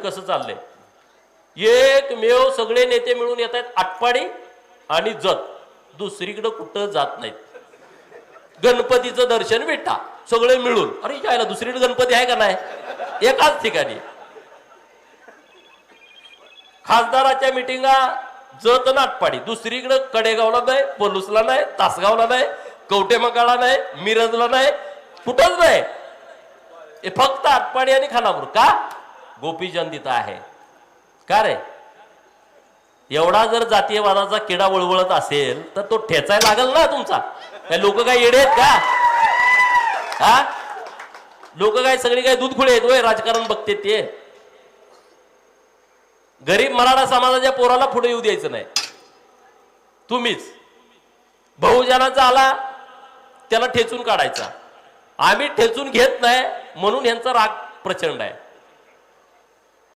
कसं चाललंय? एकमेव सगळे नेते मिळून येत आहेत आटपाडी आणि जत. दुसरीकडं कुठं जात नाहीत. गणपतीचं दर्शन भेटा सगळे मिळून. अरे यायला दुसरीकडे गणपती आहे का नाही? एकाच ठिकाणी. खासदाराच्या मिटिंगा जत नाटपाडी दुसरीकडे कडेगावला नाही पलूसला नाही तासगावला नाही कवटेमकाळा नाही मिरजला नाही कुठंच नाही. फक्त आटपाडी आणि खानापूर. का? गोपीचंद तिथं आहे. का रे? एवढा जर जातीयवादाचा किडा वळवळत असेल तर तो ठेचायला लागल ना तुमचा. काय लोक काय येडे आहेत का? हा? लोक काय सगळी काय दूध खुळे आहेत राजकारण बघते ते. गरीब मराठा समाजाच्या पोराला पुढे येऊ द्यायचं नाही. तुम्हीच. बहुजनाचा आला त्याला ठेचून काढायचा. आम्ही ठेचून घेत नाही म्हणून यांचा राग प्रचंड आहे.